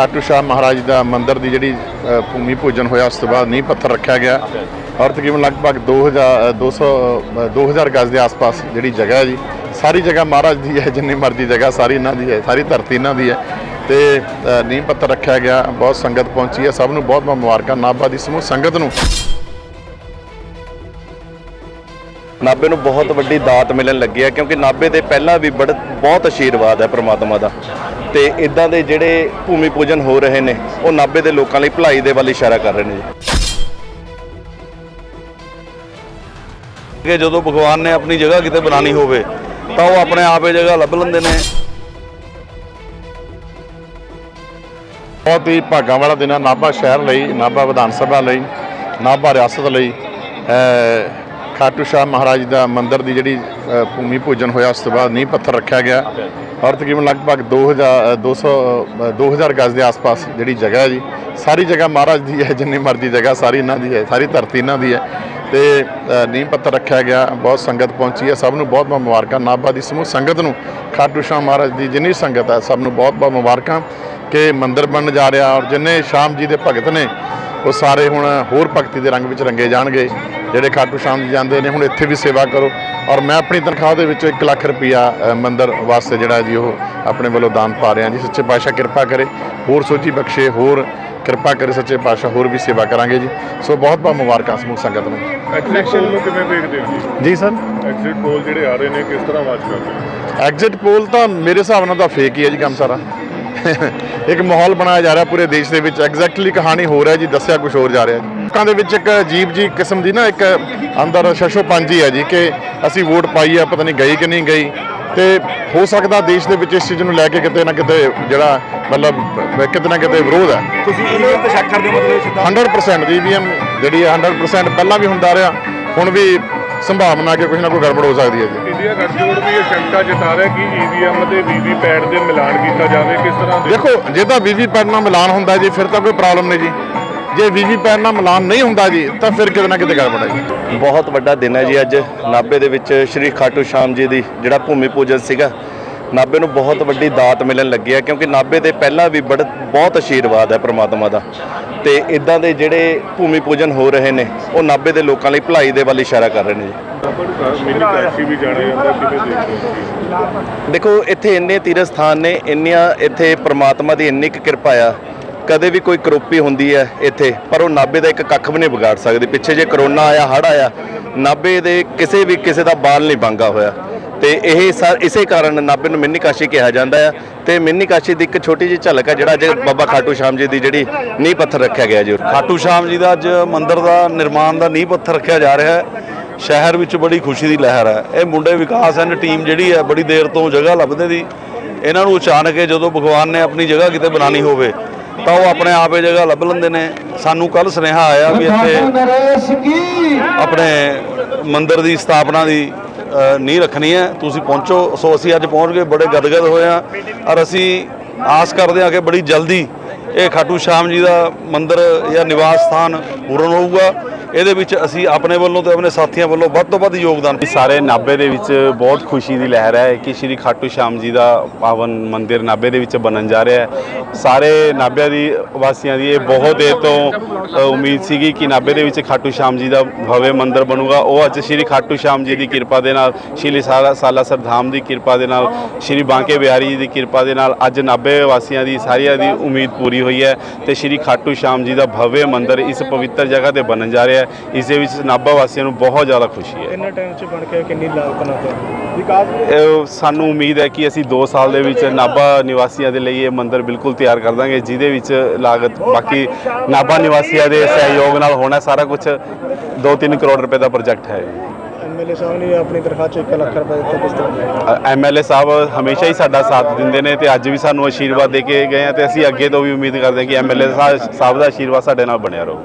ਖਾਟੂ ਸ਼ਾਹ ਮਹਾਰਾਜ ਦਾ ਮੰਦਿਰ ਦੀ ਜਿਹੜੀ ਭੂਮੀ ਪੂਜਨ ਹੋਇਆ ਉਸ ਤੋਂ ਬਾਅਦ ਨੀਂਹ ਪੱਥਰ ਰੱਖਿਆ ਗਿਆ। ਔਰ ਤਕਰੀਬਨ ਲਗਭਗ 2000 200 ਅ, 2000 ਗਜ਼ ਦੇ ਆਸ-ਪਾਸ ਜਿਹੜੀ ਜਗ੍ਹਾ ਹੈ ਜੀ ਸਾਰੀ ਜਗ੍ਹਾ ਮਹਾਰਾਜ ਦੀ ਹੈ ਜਿੰਨੀ ਮਰਜ਼ੀ ਜਗ੍ਹਾ ਸਾਰੀ ਇਹਨਾਂ ਦੀ ਹੈ ਸਾਰੀ ਧਰਤੀ ਇਹਨਾਂ ਦੀ ਹੈ। ਤੇ ਨੀਂਹ ਪੱਥਰ ਰੱਖਿਆ ਗਿਆ ਬਹੁਤ ਸੰਗਤ ਪਹੁੰਚੀ ਹੈ ਸਭ ਨੂੰ ਬਹੁਤ ਬਹੁਤ ਮੁਬਾਰਕਾਂ ਨਾਭਾ ਦੀ ਸਮੂਹ ਸੰਗਤ ਨੂੰ। ਨਾਭੇ ਨੂੰ ਬਹੁਤ ਵੱਡੀ ਦਾਤ ਮਿਲਣ ਲੱਗੀ ਹੈ ਕਿਉਂਕਿ ਨਾਭੇ ਦੇ ਪਹਿਲਾਂ ਵੀ ਬੜ ਬਹੁਤ ਆਸ਼ੀਰਵਾਦ ਹੈ ਪ੍ਰਮਾਤਮਾ ਦਾ। ਤੇ ਇਦਾਂ ਦੇ ਜਿਹੜੇ ਭੂਮੀ ਪੂਜਨ ਹੋ ਰਹੇ ਨੇ ਉਹ ਨਾਭੇ ਦੇ ਲੋਕਾਂ ਲਈ ਭਲਾਈ ਦੇ ਵੱਲ ਇਸ਼ਾਰਾ ਕਰ ਰਹੇ ਨੇ ਜੀ। ਕਿ ਜਦੋਂ ਭਗਵਾਨ ਨੇ ਆਪਣੀ ਜਗ੍ਹਾ ਕਿਤੇ ਬਣਾਣੀ ਹੋਵੇ ਤਾਂ ਉਹ ਆਪਣੇ ਆਪ ਇਹ ਜਗ੍ਹਾ ਲੱਭ ਲੈਂਦੇ ਨੇ। ਬਹੁਤ ਹੀ ਭਾਗਾਂ ਵਾਲਾ ਦਿਨ ਹੈ ਨਾਭਾ ਸ਼ਹਿਰ ਲਈ ਨਾਭਾ ਵਿਧਾਨ ਸਭਾ ਲਈ ਨਾਭਾ ਰਿਆਸਤ ਲਈ ਖਾਟੂ ਸ਼ਾਹ ਮਹਾਰਾਜ ਦਾ ਮੰਦਿਰ ਦੀ ਜਿਹੜੀ ਭੂਮੀ ਪੂਜਨ ਹੋਇਆ ਉਸ ਤੋਂ ਬਾਅਦ ਨੀਂਹ ਪੱਥਰ ਰੱਖਿਆ ਗਿਆ। ਔਰ ਤਕਰੀਬਨ ਲਗਭਗ 2000 200 ਅ, 2000 ਗਜ਼ ਦੇ ਆਸ-ਪਾਸ ਜਿਹੜੀ ਜਗ੍ਹਾ ਹੈ ਜੀ ਸਾਰੀ ਜਗ੍ਹਾ ਮਹਾਰਾਜ ਦੀ ਹੈ ਜਿੰਨੀ ਮਰਜ਼ੀ ਜਗ੍ਹਾ ਸਾਰੀ ਇਹਨਾਂ ਦੀ ਹੈ ਸਾਰੀ ਧਰਤੀ ਇਹਨਾਂ ਦੀ ਹੈ। ਤੇ ਨੀਂਹ ਪੱਥਰ ਰੱਖਿਆ ਗਿਆ ਬਹੁਤ ਸੰਗਤ ਪਹੁੰਚੀ ਹੈ ਸਭ ਨੂੰ ਬਹੁਤ ਬਹੁਤ ਮੁਬਾਰਕਾਂ। ਨਾਭਾ ਦੀ ਸਮੂਹ ਸੰਗਤ ਨੂੰ ਖਾਟੂ ਸ਼ਾਹ ਮਹਾਰਾਜ ਦੀ ਜਿੰਨੀ ਸੰਗਤ ਹੈ ਸਭ ਨੂੰ ਬਹੁਤ ਬਹੁਤ ਮੁਬਾਰਕਾਂ ਕਿ ਮੰਦਿਰ ਬਣਨ ਜਾ ਰਿਹਾ। ਔਰ ਜਿੰਨੇ ਸ਼ਾਮ ਜੀ ਦੇ ਭਗਤ ਨੇ ਉਹ ਸਾਰੇ ਹੁਣ ਹੋਰ ਭਗਤੀ ਦੇ ਰੰਗ ਵਿੱਚ ਰੰਗੇ ਜਾਣਗੇ। ਜਿਹੜੇ ਖਾਟੂ ਸ਼ਾਮ ਜੀ ਜਾਂਦੇ ਨੇ ਹੁਣ ਇੱਥੇ ਵੀ ਸੇਵਾ ਕਰੋ। ਔਰ ਮੈਂ ਆਪਣੀ ਤਨਖਾਹ ਦੇ ਵਿੱਚੋਂ 1 ਲੱਖ ਰੁਪਇਆ ਮੰਦਿਰ ਵਾਸਤੇ ਜਿਹੜਾ ਜੀ ਉਹ ਆਪਣੇ ਵੱਲੋਂ ਦਾਨ ਪਾ ਰਿਹਾ ਜੀ। ਸੱਚੇ ਪਾਤਸ਼ਾਹ ਕਿਰਪਾ ਕਰੇ ਹੋਰ ਸੋਚੀ ਬਖਸ਼ੇ ਹੋਰ ਕਿਰਪਾ ਕਰੇ ਸੱਚੇ ਪਾਤਸ਼ਾਹ ਹੋਰ ਵੀ ਸੇਵਾ ਕਰਾਂਗੇ ਜੀ। ਸੋ ਬਹੁਤ ਬਹੁਤ ਮੁਬਾਰਕਾਂ ਸਮੂਹ ਸੰਗਤ ਨੂੰ। ਪੋਲ ਨੂੰ ਕਿਵੇਂ ਵੇਖਦੇ ਹੋ ਜੀ? ਜੀ ਸਰ? ਐਗਜ਼ਿਟ ਪੋਲ ਜਿਹੜੇ ਆ ਰਹੇ ਨੇ ਕਿਸ ਤਰ੍ਹਾਂ ਵਾਚ ਕਰਦੇ ਐਗਜ਼ਿਟ ਪੋਲ ਤਾਂ ਮੇਰੇ ਹਿਸਾਬ ਨਾਲ ਤਾਂ ਫੇਕ ਹੀ ਹੈ ਜੀ ਕੰਮ ਸਾਰਾ। ਇੱਕ ਮਾਹੌਲ ਬਣਾਇਆ ਜਾ ਰਿਹਾ ਪੂਰੇ ਦੇਸ਼ ਦੇ ਵਿੱਚ। ਐਗਜ਼ੈਕਟਲੀ ਕਹਾਣੀ ਹੋ ਰਿਹਾ ਜੀ ਦੱਸਿਆ ਕੁਝ ਹੋਰ ਜਾ ਰਿਹਾ ਜੀ। ਲੋਕਾਂ ਦੇ ਵਿੱਚ ਇੱਕ ਅਜੀਬ ਜੀ ਕਿਸਮ ਦੀ ਨਾ ਇੱਕ ਅੰਦਰ ਸ਼ਸ਼ੋਪੰਜੀ ਹੈ ਜੀ ਕਿ ਅਸੀਂ ਵੋਟ ਪਾਈ ਆ ਪਤਾ ਨਹੀਂ ਗਈ ਕਿ ਨਹੀਂ ਗਈ। ਤੇ ਹੋ ਸਕਦਾ ਦੇਸ਼ ਦੇ ਵਿੱਚ ਇਸ ਚੀਜ਼ ਨੂੰ ਲੈ ਕੇ ਕਿਤੇ ਨਾ ਕਿਤੇ ਜਿਹੜਾ ਮਤਲਬ ਕਿਤੇ ਨਾ ਕਿਤੇ ਵਿਰੋਧ ਹੈ ਤੁਸੀਂ ਇਹਦੇ ਉੱਤੇ ਸ਼ੱਕ ਕਰਦੇ ਹੋ ਮਤਲਬ ਸਿੱਧਾ 100% ਈਵੀਐਮ ਜਿਹੜੀ ਹੈ 100% ਪਹਿਲਾਂ ਵੀ ਹੁੰਦਾ ਰਿਹਾ ਹੁਣ ਵੀ ਸੰਭਾਵਨਾ ਕਿ ਕੁਝ ਨਾ ਕੋਈ ਗੜਬੜ ਹੋ ਸਕਦੀ ਹੈ ਜੀ। ਇੰਡੀਆ ਗੱਠਜੋੜ ਵੀ ਇਹ ਸ਼ੰਕਾ ਜਤਾ ਰਿਹਾ ਕਿ ਈਵੀਐਮ ਤੇ ਵੀਵੀਪੈਟ ਦੇ ਮਿਲਾਨ ਕੀਤਾ ਜਾਵੇ ਕਿਸ ਤਰ੍ਹਾਂ ਦੇ ਦੇਖੋ ਜੇ ਤਾਂ ਵੀਵੀਪੈਟ ਨਾਲ ਮਿਲਾਨ ਹੁੰਦਾ ਜੀ ਫਿਰ ਤਾਂ ਕੋਈ ਪ੍ਰੋਬਲਮ ਨਹੀਂ ਜੀ। ਜੇ ਵੀਵੀਪੈਟ ਨਾਲ ਮਿਲਾਨ ਨਹੀਂ ਹੁੰਦਾ ਜੀ ਤਾਂ ਫਿਰ ਕਿਤੇ ਨਾ ਕਿਤੇ ਗੜਬੜ ਹੈ ਜੀ। ਬਹੁਤ ਵੱਡਾ ਦਿਨ ਹੈ ਜੀ ਅੱਜ ਨਾਭੇ ਦੇ ਵਿੱਚ ਸ਼੍ਰੀ ਖਾਟੂ ਸ਼ਾਮ ਜੀ ਦੀ ਜਿਹੜਾ ਭੂਮੀ ਪੂਜਨ ਸੀਗਾ। ਨਾਭੇ ਨੂੰ ਬਹੁਤ ਵੱਡੀ ਦਾਤ ਮਿਲਣ ਲੱਗੀ ਹੈ ਕਿਉਂਕਿ ਨਾਭੇ ਦੇ ਪਹਿਲਾਂ ਵੀ ਬੜ ਬਹੁਤ ਆਸ਼ੀਰਵਾਦ ਹੈ ਪ੍ਰਮਾਤਮਾ ਦਾ। ਤੇ ਇਦਾਂ ਦੇ ਜਿਹੜੇ ਭੂਮੀ ਪੂਜਨ ਹੋ ਰਹੇ ਨੇ, ਉਹ ਨਾਭੇ ਦੇ ਲੋਕਾਂ ਲਈ ਭਲਾਈ ਦੇ ਵੱਲ ਇਸ਼ਾਰਾ ਕਰ ਰਹੇ ਨੇ ਜੀ। ਦੇਖੋ, ਇੱਥੇ ਇੰਨੇ ਤੀਰਥ ਸਥਾਨ ਨੇ, ਇੰਨੀਆਂ ਇੱਥੇ ਪ੍ਰਮਾਤਮਾ ਦੀ ਇੰਨੀ ਕੁ ਕਿਰਪਾ ਆ। ਕਦੇ ਵੀ ਕੋਈ ਕਰੋਪੀ ਹੁੰਦੀ ਹੈ ਇੱਥੇ, ਪਰ ਉਹ ਨਾਭੇ ਦਾ ਇੱਕ ਕੱਖ ਵੀ ਨਹੀਂ ਵਿਗਾੜ ਸਕਦੀ। ਪਿੱਛੇ ਜੇ ਕਰੋਨਾ ਆਇਆ ਹੜ ਆਇਆ, ਨਾਭੇ ਦੇ ਕਿਸੇ ਵੀ ਕਿਸੇ ਦਾ ਬਾਲ ਨਹੀਂ ਬੰਗਾ ਹੋਇਆ। ਤੇ ਇਹ ਸਾ- ਇਸੇ ਕਾਰਨ ਨਾਭੇ ਨੂੰ ਮਿੰਨੀ ਕਾਸ਼ੀ ਕਿਹਾ ਜਾਂਦਾ ਹੈ ਤੇ ਮਿੰਨੀ ਕਾਸ਼ੀ ਦੀ ਇੱਕ ਛੋਟੀ ਜਿਹੀ ਝਲਕ ਹੈ ਜਿਹੜਾ ਅੱਜ ਬਾਬਾ ਖਾਟੂ ਸ਼ਾਮ ਜੀ ਦੀ ਜਿਹੜੀ ਨੀਂਹ ਪੱਥਰ ਰੱਖਿਆ ਗਿਆ ਜੀ। ਖਾਟੂ ਸ਼ਾਮ ਜੀ ਦਾ ਅੱਜ ਮੰਦਿਰ ਦਾ ਨਿਰਮਾਣ ਦਾ ਨੀਂਹ ਪੱਥਰ ਰੱਖਿਆ ਜਾ ਰਿਹਾ ਹੈ। ਸ਼ਹਿਰ ਵਿੱਚ ਬੜੀ ਖੁਸ਼ੀ ਦੀ ਲਹਿਰ ਹੈ। ਇਹ ਮੁੰਡੇ ਵਿਕਾਸ ਐਂਡ ਟੀਮ ਜਿਹੜੀ ਹੈ ਬੜੀ ਦੇਰ ਤੋਂ ਜਗ੍ਹਾ ਲੱਭਦੇ ਦੀ। ਇਹਨਾਂ ਨੂੰ ਅਚਾਨਕ ਜਦੋਂ ਭਗਵਾਨ ਨੇ ਆਪਣੀ ਜਗ੍ਹਾ ਕਿਤੇ ਬਣਾਣੀ ਹੋਵੇ ਤਾਂ ਉਹ ਆਪਣੇ ਆਪ ਇਹ ਜਗ੍ਹਾ ਲੱਭ ਲੈਂਦੇ ਨੇ। ਸਾਨੂੰ ਕੱਲ ਸੁਨੇਹਾ ਆਇਆ ਵੀ ਇੱਥੇ ਆਪਣੇ ਮੰਦਿਰ ਦੀ ਸਥਾਪਨਾ ਦੀ ਨੀਂਹ ਰੱਖਣੀ ਹੈ। ਤੁਸੀਂ ਪਹੁੰਚੋ। ਸੋ ਅਸੀਂ ਅੱਜ ਪਹੁੰਚ ਗਏ। ਬੜੇ ਗਦਗਦ ਹੋਏ ਹਾਂ। ਔਰ ਅਸੀਂ ਆਸ ਕਰਦੇ ਹਾਂ ਕਿ ਬੜੀ ਜਲਦੀ ਇਹ ਖਾਟੂ ਸ਼ਾਮ ਜੀ ਦਾ ਮੰਦਿਰ ਜਾਂ ਨਿਵਾਸ ਸਥਾਨ ਪੂਰਨ ਹੋਊਗਾ। ਇਹਦੇ ਵਿੱਚ ਅਸੀਂ ਆਪਣੇ ਵੱਲੋਂ ਤੇ ਆਪਣੇ ਸਾਥੀਆਂ ਵੱਲੋਂ ਵੱਧ ਤੋਂ ਵੱਧ ਯੋਗਦਾਨ ਸਾਰੇ ਨਾਭੇ ਦੇ ਵਿੱਚ ਬਹੁਤ ਖੁਸ਼ੀ ਦੀ ਲਹਿਰ ਹੈ ਕਿ ਸ਼੍ਰੀ ਖਾਟੂ ਸ਼ਾਮ ਜੀ ਦਾ ਪਾਵਨ ਮੰਦਿਰ ਨਾਭੇ ਦੇ ਵਿੱਚ ਬਣਨ ਜਾ ਰਿਹਾ ਹੈ। ਸਾਰੇ ਨਾਭਿਆਂ ਦੀ, ਵਾਸੀਆਂ ਦੀ ਇਹ ਬਹੁਤ ਦੇਰ ਤੋਂ ਉਮੀਦ ਸੀਗੀ ਕਿ ਨਾਭੇ ਦੇ ਵਿੱਚ ਖਾਟੂ ਸ਼ਾਮ ਜੀ ਦਾ ਭਵਯ ਮੰਦਿਰ ਬਣੂਗਾ। ਉਹ ਅੱਜ ਸ਼੍ਰੀ ਖਾਟੂ ਸ਼ਾਮ ਜੀ ਦੀ ਕਿਰਪਾ ਦੇ ਨਾਲ, ਸ਼੍ਰੀ ਸਾਲਾ ਸਾਲਾਸਰ ਧਾਮ ਦੀ ਕਿਰਪਾ ਦੇ ਨਾਲ, ਸ਼੍ਰੀ ਬਾਂਕੇ ਬਿਹਾਰੀ ਜੀ ਦੀ ਕਿਰਪਾ ਦੇ ਨਾਲ ਅੱਜ ਨਾਭੇ ਵਾਸੀਆਂ ਦੀ, ਸਾਰਿਆਂ ਦੀ ਉਮੀਦ ਪੂਰੀ ਹੋਈ ਹੈ ਤੇ ਸ਼੍ਰੀ ਖਾਟੂ ਸ਼ਾਮ ਜੀ ਦਾ ਭਵਯ ਮੰਦਿਰ ਇਸ ਪਵਿੱਤਰ ਜਗ੍ਹਾ ਤੇ ਬਣਨ ਜਾ ਰਿਹਾ ਹੈ। ਇਸ ਦੇ ਵਿੱਚ ਨਾਭਾ ਵਾਸੀਆਂ ਨੂੰ ਬਹੁਤ ਜ਼ਿਆਦਾ ਖੁਸ਼ੀ ਹੈ। ਇੰਨਾ ਟਾਈਮ ਚ ਬਣ ਕੇ ਕਿੰਨੀ ਲਾਗਤ ਨਾਲ ਪਿਆ ਵਿਕਾਸ ਸਾਨੂੰ ਉਮੀਦ ਹੈ ਕਿ ਅਸੀਂ 2 ਸਾਲ ਦੇ ਵਿੱਚ ਨਾਭਾ ਨਿਵਾਸੀਆਂ ਦੇ ਲਈ ਇਹ ਮੰਦਿਰ ਬਿਲਕੁਲ ਤਿਆਰ ਕਰ ਦਾਂਗੇ ਜਿਹਦੇ ਵਿੱਚ ਲਾਗਤ ਬਾਕੀ ਨਾਭਾ ਨਿਵਾਸੀਆਂ ਦੇ ਸਹਿਯੋਗ ਨਾਲ ਹੋਣਾ ਸਾਰਾ ਕੁਝ 2-3 ਕਰੋੜ ਰੁਪਏ ਦਾ ਪ੍ਰੋਜੈਕਟ ਹੈ। ਐਮਐਲਏ ਸਾਹਿਬ ਨੇ ਆਪਣੀ ਤਨਖਾਹ ਚ 1 ਲੱਖ ਰੁਪਏ ਦਿੱਤਾ ਕਿਸ ਤਰ੍ਹਾਂ? ਐਮਐਲਏ ਸਾਹਿਬ ਹਮੇਸ਼ਾ ਹੀ ਸਾਡਾ ਸਾਥ ਦਿੰਦੇ ਨੇ ਤੇ ਅੱਜ ਵੀ ਸਾਨੂੰ ਆਸ਼ੀਰਵਾਦ ਦੇ ਕੇ ਗਏ ਆ ਤੇ ਅਸੀਂ ਅੱਗੇ ਤੋਂ ਵੀ ਉਮੀਦ ਕਰਦੇ ਹਾਂ ਕਿ ਐਮਐਲਏ ਸਾਹਿਬ ਦਾ ਆਸ਼ੀਰਵਾਦ ਸਾਡੇ ਨਾਲ ਬਣਿਆ ਰਹੂ।